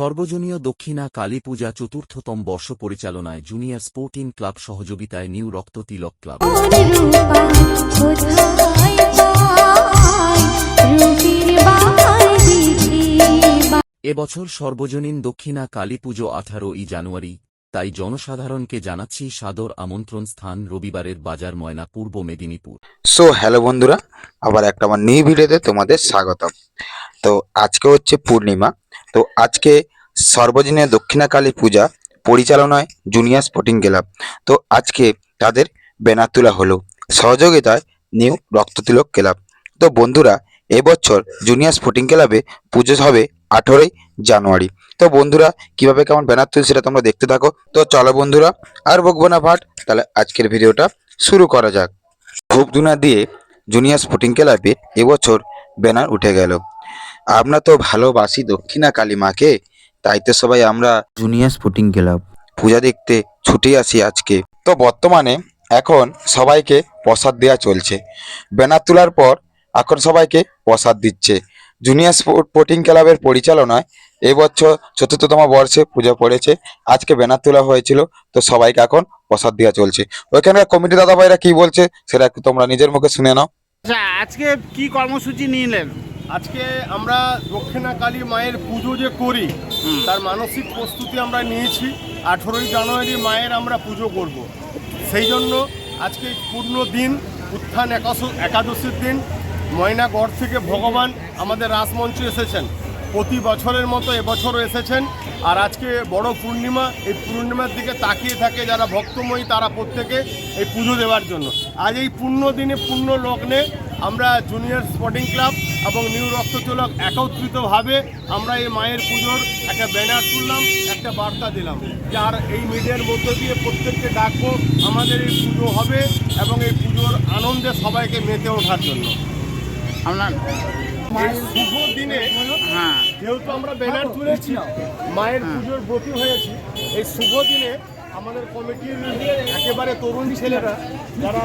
সর্বজনীয় দক্ষিণা কালী পূজা চতুর্থতম বর্ষ পরিচালনায় জুনিয়র স্পোর্টিং ক্লাব সহযোগিতায় নিউ রক্ত তিলক ক্লাব এবছর সর্বজনীন দক্ষিণা কালী পুজো আঠারোই জানুয়ারি, তাই জনসাধারণকে জানাচ্ছি সাদর আমন্ত্রণ স্থান রবিবারের বাজার ময়না, পূর্ব মেদিনীপুর। সো হ্যালো বন্ধুরা, আবার একটা আমার নিউ ভিডিওতে তোমাদের স্বাগতম। তো আজকে হচ্ছে পূর্ণিমা, তো আজকে সর্বজনীয় দক্ষিণাকালী পূজা পরিচালনায় জুনিয়র স্পোর্টিং ক্লাব। তো আজকে তাদের ব্যানার তোলা হলো সহযোগিতায় নিউ রক্ততিলক ক্লাব। তো বন্ধুরা, এবছর জুনিয়র স্পোর্টিং ক্লাবে পুজো হবে আঠেরোই জানুয়ারি। তো বন্ধুরা, কীভাবে কেমন ব্যানার তুলছে সেটা তোমরা দেখতে থাকো। তো চলো বন্ধুরা, আর বকবো না ভাট, তাহলে আজকের ভিডিওটা শুরু করা যাক। ধূপধুনা দিয়ে জুনিয়র স্পোর্টিং ক্লাবে এবছর ব্যানার উঠে গেল। আমরা তো ভালোবাসি দক্ষিণা কালী মাকে তাই তো সবাই আমরা জুনিয়র স্পোর্টিং ক্লাব পূজা দেখতে ছুটে আসি আজকে। তো বর্তমানে এখন সবাইকে প্রসাদ দেওয়া চলছে। ব্যানার তোলার পর এখন সবাইকে প্রসাদ দিচ্ছে। জুনিয়র স্পোর্টিং ক্লাবের পরিচালনায় এবছর চতুর্থতম বর্ষে পুজো পড়েছে। আজকে ব্যানার তোলা হয়েছিল তো সবাইকে এখন প্রসাদ দেওয়া চলছে। ওইখানকার কমিটি দাদা ভাইরা কি বলছে সেটা একটু তোমরা নিজের মুখে শুনে নাও। আচ্ছা আজকে কি কর্মসূচি নিলেন? আজকে আমরা দক্ষিণা কালী মায়ের পুজো যে করি তার মানসিক প্রস্তুতি আমরা নিয়েছি। আঠেরোই জানুয়ারি মায়ের আমরা পুজো করব। সেই জন্য আজকে পূর্ণ দিন, উত্থান একাদশীর দিন। ময়নাগড় থেকে ভগবান আমাদের রাসমঞ্চে এসেছেন। প্রতি বছরের মতো এবছরও এসেছেন। আর আজকে বড় পূর্ণিমা, এই পূর্ণিমার দিকে তাকিয়ে থাকে যারা ভক্তময়ী, তারা প্রত্যেকে এই পুজো দেওয়ার জন্য। আজ এই পূর্ণ দিনে, পূর্ণ লগ্নে আমরা জুনিয়র স্পোর্টিং ক্লাব এবং নিউ রক্তচলক একত্রিতভাবে আমরা এই মায়ের পুজোর একটা ব্যানার তুললাম একটা বার্তা দিলাম যার এই মিডিয়ার মধ্য দিয়ে প্রত্যেককে ডাকবো আমাদের এই পুজো হবে এবং এই পুজোর আনন্দে সবাইকে মেতে ওঠার জন্য। আপনার শুভ দিনে হ্যাঁ। যেহেতু আমরা ব্যানার তুলেছি মায়ের পুজোর ব্রতী হয়েছি এই শুভ দিনে আমাদের কমিটির একেবারে তরুণ ছেলেরা যারা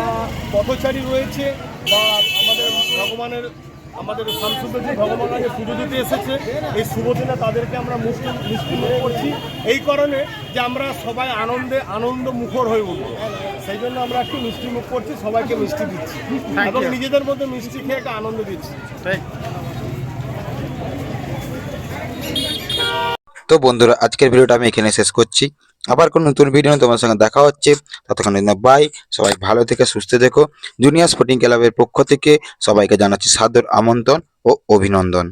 পথচারী রয়েছে বা আমাদের ভগবানের আমাদের শামসুদ্দোজি ভগবান আগে পুজো দিতে এসেছে এই শুভ দিনে তাদেরকে আমরা মিষ্টি মুখ করছি। এই কারণে যে আমরা সবাই আনন্দে আনন্দ মুখর হয়ে উঠবো। সেই জন্য আমরা একটু মিষ্টি মুখ করছি সবাইকে মিষ্টি দিচ্ছি। এবং নিজেদের মধ্যে মিষ্টি খেয়ে একটা আনন্দ দিচ্ছি। ঠিক তো বন্ধুরা আজকের ভিডিওটা আমি এখানে শেষ করছি। আবার কোন নতুন ভিডিও তোমার সঙ্গে দেখা হচ্ছে। ততক্ষণ বাই সবাই ভালো থেকে, সুস্থ থেকো। জুনিয়র স্পোর্টিং ক্লাবের পক্ষ থেকে সবাইকে জানাচ্ছি সাদর আমন্ত্রণ ও অভিনন্দন।